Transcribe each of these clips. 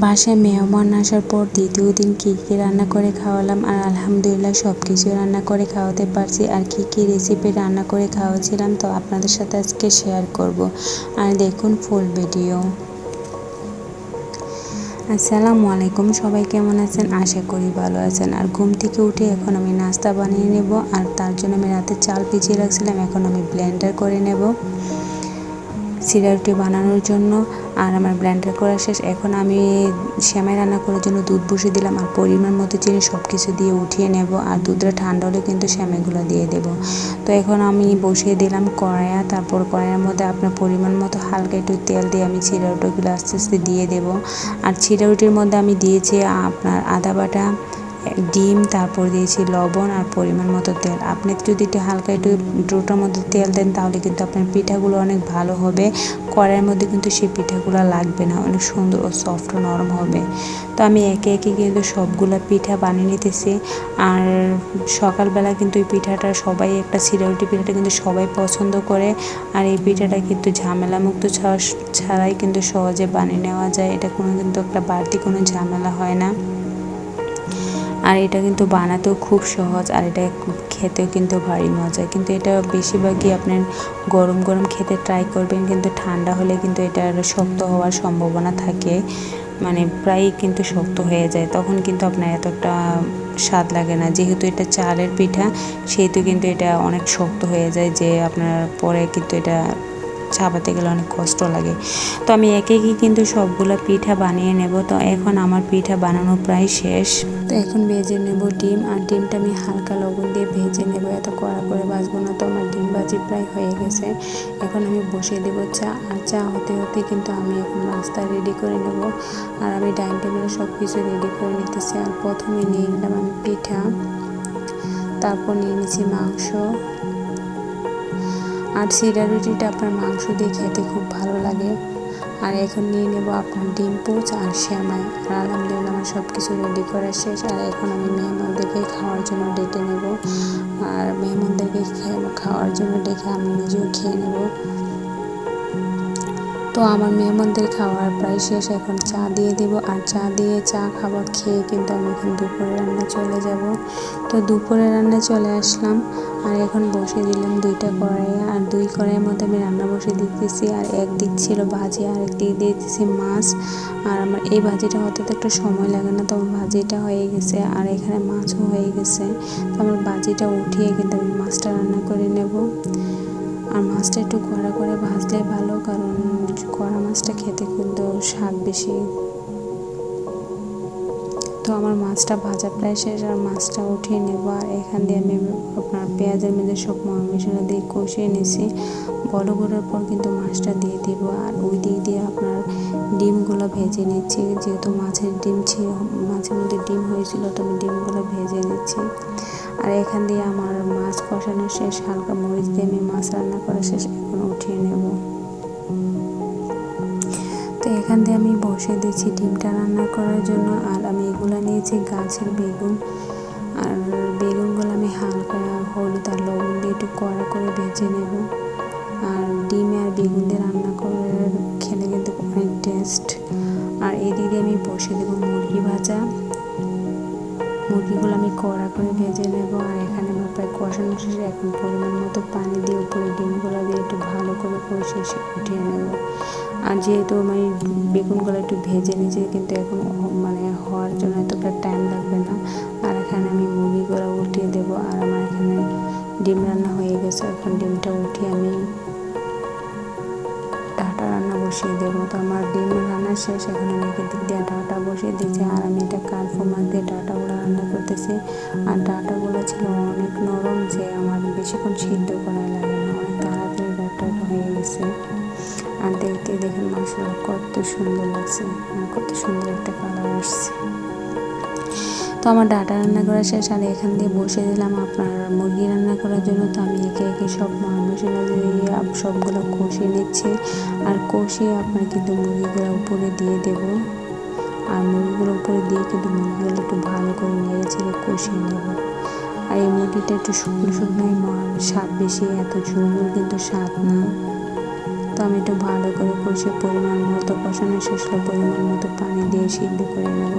বাসায় মেহমান আসার পর দ্বিতীয় দিন কী কী রান্না করে খাওয়ালাম? আর আলহামদুলিল্লাহ সব কিছু রান্না করে খাওয়াতে পারছি। আর কী কী রেসিপি রান্না করে খাওয়াছিলাম তো আপনাদের সাথে আজকে শেয়ার করব। আর দেখুন ফুল ভিডিও আসসালামু আলাইকুম, সবাই কেমন আছেন? আশা করি ভালো আছেন। আর ঘুম থেকে উঠে এখন আমি নাস্তা বানিয়ে নেব। আর তার জন্য আমি রাতে চাল ভিজিয়ে রাখছিলাম, এখন আমি ব্লেন্ডার করে নেব। সিরা রুটি বানানোর জন্য আর আমার ব্লেন্ডার করা শেষ। এখন আমি শ্যামাই রান্না করার জন্য দুধ বসিয়ে দিলাম আর পরিমাণ মতো চিনি সব কিছু দিয়ে উঠিয়ে নেব আর দুধটা ঠান্ডা হলে কিন্তু শ্যামাইগুলো দিয়ে দেব। তো এখন আমি বসিয়ে দিলাম কড়াইয়া, তারপর কড়াইয়ের মধ্যে আপনার পরিমাণ মতো হালকা একটু তেল দিয়ে আমি চিরা রুটিগুলো আস্তে আস্তে দিয়ে দেব। আর রুটির মধ্যে আমি দিয়েছি আপনার আদা বাটা ডিম, তারপর দিয়েছি লবণ আর পরিমাণ মতো তেল। আপনি যদি একটু হালকা একটু ডোটার মধ্যে তেল দেন, তাহলে কিন্তু আপনার পিঠাগুলো অনেক ভালো হবে। কড়াইয়ের মধ্যে কিন্তু সেই পিঠাগুলো লাগবে না, অনেক সুন্দর ও সফট ও নরম হবে। তো আমি একে একে কিন্তু সবগুলো পিঠা বানিয়ে নিতেছি। আর সকালবেলা কিন্তু এই পিঠাটা সবাই, একটা সিরাউটি পিঠাটা কিন্তু সবাই পছন্দ করে। আর এই পিঠাটা কিন্তু ঝামেলা মুক্ত ছাড়াই কিন্তু সহজে বানিয়ে নেওয়া যায়। এটা কোনো কিন্তু একটা বাড়তি কোনো ঝামেলা হয় না। আর এটা কিন্তু বানাতেও খুব সহজ, আর এটা খেতেও কিন্তু ভারী মজা। কিন্তু এটা বেশিরভাগই আপনার গরম গরম খেতে ট্রাই করবেন, কিন্তু ঠান্ডা হলে কিন্তু এটা শক্ত হওয়ার সম্ভাবনা থাকে। মানে প্রায়ই কিন্তু শক্ত হয়ে যায়, তখন কিন্তু আপনার এতটা স্বাদ লাগে না। যেহেতু এটা চালের পিঠা, সেহেতু কিন্তু এটা অনেক শক্ত হয়ে যায় যে আপনার পরে কিন্তু এটা চাপাতে গেলে অনেক কষ্ট লাগে। তো আমি একে একে কিন্তু সবগুলো পিঠা বানিয়ে নেব। তো এখন আমার পিঠা বানানো প্রায় শেষ। তো এখন ভেজে নেব ডিম। আর ডিমটা আমি হালকা লবণ দিয়ে ভেজে নেব। এত কড়া করে বাজবো না তো আমার ডিম ভাজি প্রায় হয়ে গেছে। এখন আমি বসিয়ে দেব চা। আর চা হতে হতে কিন্তু আমি এখন নাস্তা রেডি করে নেব। আর আমি ডাইনিং টেবিলে সব কিছু রেডি করে নিতেছি। আর প্রথমে নিয়ে নিলাম আমি পিঠা। তারপর নিয়ে নিচ্ছি মাংস। আর সিরা রুটিটা আপনার মাংস দিয়ে খেতে খুব ভালো লাগে। আর এখন নিয়ে নেব আপনার ডিম, পোচ আর শ্যামাই আর আলহামদুলিল্লাহ আমার সব কিছু রেডি করা শেষ। আর এখন আমি মেহমানদেরকে খাওয়ার জন্য ডেকে নেব। আর মেহমানদেরকে খাওয়ার জন্য ডেকে আমি নিজেও খেয়ে নেব। তো আমার মেহমানদের খাওয়ার প্রায় শেষ। এখন চা দিয়ে দেব আর চা দিয়ে চা খাবার খেয়ে কিন্তু আমি এখন দুপুরে রান্না চলে যাব। তো দুপুরে রান্না চলে আসলাম আর এখন বসে দিলাম দুইটা কড়াই আর দুই কড়াইয়ের মধ্যে আমি রান্না বসে দিতেছি আর একদিক ছিল ভাজি আর একদিক দিয়ে দিতেছি মাছ। আর আমার এই ভাজিটা হতে তো একটা সময় লাগে না, তো ভাজিটা হয়ে গেছে আর এখানে মাছও হয়ে গেছে। তো আমার ভাজিটা উঠিয়ে কিন্তু আমি মাছটা রান্না করে নেব। আর মাছটা একটু কড়া করে ভাজলে ভালো, কারণ মাছটা খেতে কিন্তু স্বাদ বেশি। তো আমার মাছটা ভাজা প্রায় শেষ আর মাছটা উঠিয়ে নেব আর এখান দিয়ে আমি আপনার পেঁয়াজের মধ্যে সব মশলা দিয়ে কষিয়ে নিছি। বড় করার পর কিন্তু মাছটা দিয়ে দিব আর ওই দিক দিয়ে আপনার ডিমগুলো ভেজে নিচ্ছি। যেহেতু মাছের ডিম ছিল মাছের মধ্যে ডিম হয়েছিল তো আমি ডিমগুলো ভেজে নিচ্ছি। আর এখান দিয়ে আমার মাছ কষানো শেষ, হালকা মরিচ দিয়ে আমি মাছ রান্না করা শেষ, এখন উঠিয়ে নেব। এখান দিয়ে আমি বসে দিচ্ছি ডিমটা রান্না করার জন্য। আর আমি এগুলো নিয়েছি গাছের বেগুন। আর বেগুনগুলো আমি হালকা হলুদ আর লবণ দিয়ে একটু কড়া করে ভেজে নেব। আর ডিমে আর বেগুন দিয়ে রান্না করে খেলে কিন্তু অনেক টেস্ট। আর এদিকে আমি বসে দেবো মুরগি ভাজা। মুরগিগুলো আমি কড়া করে ভেজে নেব। আর এখানে আমার প্রায় কষানো শেষে এখন পরিমাণ মতো পানি দিয়ে উপরে ডিমগুলো দিয়ে একটু ভালো করে কষে উঠিয়ে নেব। আর যেহেতু আমি বেগুনগুলো একটু ভেজে নিয়েছি, কিন্তু এখন মানে হওয়ার জন্য এতটা টাইম লাগবে না। আর এখানে আমি মুরগিগুলো উঠিয়ে দেব, আর আমার এখানে ডিম রান্না হয়ে গেছে। এখন ডিমটা উঠিয়ে আমি ডাটা রান্না বসিয়ে দেবো। তো আমার ডিম রান্না শেষ, এখন আমি দিয়ে ডাটা বসিয়ে দিয়েছি। আর আমি এটা কার্ফো মাছ দিয়ে ডাটাগুলো রান্না করতেছি। আর ডাটাগুলো ছিল অনেক নরম যে আমার বেশিক্ষণ সিদ্ধ করা লাগে না। দেখেন মশলা কত সুন্দর লাগছে। কত সুন্দর একটা কালার আসছে। তো আমার ডাটা রান্না করা শেষ, আর এখান দিয়ে বসে দিলাম আপনার মুরগি রান্না করার জন্য। তো আমি একে একে সব মশলা দিয়ে সবগুলো কষিয়ে নিচ্ছি। আর কষিয়ে আপনার কিন্তু মুরগিগুলো উপরে দিয়ে দেব। আর মুরগিগুলো উপরে দিয়ে কিন্তু মুরগিগুলো একটু ভালো করে নেড়ে ছেড়ে কষিয়ে নেব। আর এই মুরগিটা একটু শুকনো শুকনোই স্বাদ বেশি, এত ঝুল কিন্তু স্বাদ না। একটু ভালো করে কষে পরিমাণ মতো কষানো শেষ পরিমাণ মতো পানি দিয়ে সিদ্ধ করে নেব।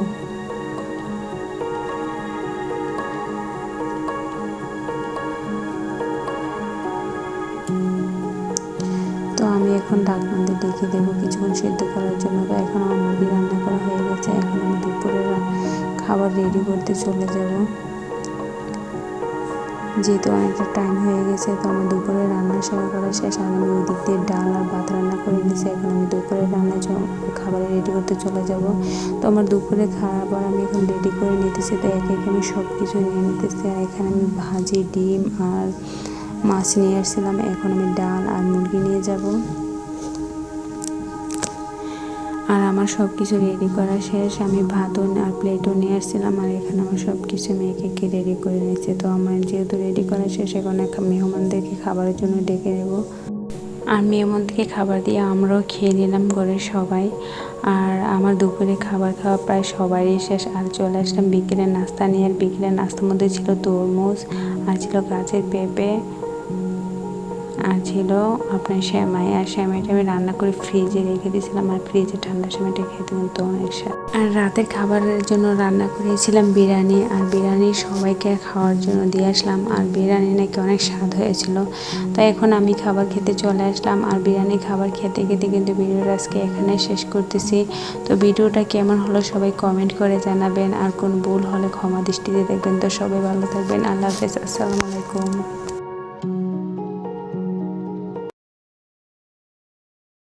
তো আমি এখন ঢাকনা দিয়ে ডেকে দেবো কিছুক্ষণ সিদ্ধ করার জন্য। তো এখন আমার মুরগি রান্না করা হয়ে গেছে। এখন আমি দুপুরের খাবার রেডি করতে চলে যাব। যেহেতু অনেকটা টাইম হয়ে গেছে, তো আমার দুপুরে রান্না সেবা করা শেষ। আমি ওই দিক দিয়ে ডাল আর ভাত রান্না করে নিয়েছি এখন আমি দুপুরে রান্না খাবারে রেডি করতে চলে যাব। তো আমার দুপুরে খাবার আমি এখন রেডি করে নিতেছি। তো একে একে আমি সব কিছু নিয়ে নিতেছি। আর এখানে আমি ভাজি, ডিম আর মাছ নিয়ে আসছিলাম। এখন আমি ডাল আর মুরগি নিয়ে যাব। আর আমার সব কিছু রেডি করা শেষ। আমি ভাতও আর প্লেটও নিয়ে আসছিলাম আর এখানে আমার সব কিছু মেয়েকে রেডি করে নিয়েছে তো আমার যেহেতু রেডি করা শেষ, এখন মেহমানদেরকে খাবারের জন্য ডেকে নেব। আর মেহমানদেরকে খাবার দিয়ে আমরাও খেয়ে নিলাম ঘরের সবাই। আর আমার দুপুরে খাবার খাওয়া প্রায় সবারই শেষ। আর চলে আসলাম বিকেলের নাস্তা নিয়ে। আর বিকেলের নাস্তার মধ্যে ছিল তরমুজ আর ছিল গাছের পেঁপে। ছিল আপনার শ্যামাই আর শ্যামাইটা আমি রান্না করে ফ্রিজে রেখে দিয়েছিলাম, আর ফ্রিজে ঠান্ডা শ্যামাইটা খেতে কিন্তু অনেক স্বাদ। আর রাতের খাবারের জন্য রান্না করেছিলাম বিরিয়ানি, আর বিরিয়ানি সবাইকে খাওয়ার জন্য দিয়ে আসলাম, আর বিরিয়ানি নাকি অনেক স্বাদ হয়েছিল। তাই এখন আমি খাবার খেতে চলে আসলাম, আর বিরিয়ানি খাবার খেতে খেতে কিন্তু ভিডিওটা আজকে এখানে শেষ করতেছি। তো ভিডিওটা কেমন হলো সবাই কমেন্ট করে জানাবেন, আর কোন ভুল হলে ক্ষমা দৃষ্টিতে দেখবেন। তো সবাই ভালো থাকবেন, আল্লাহ হাফেজ, আসসালামু আলাইকুম।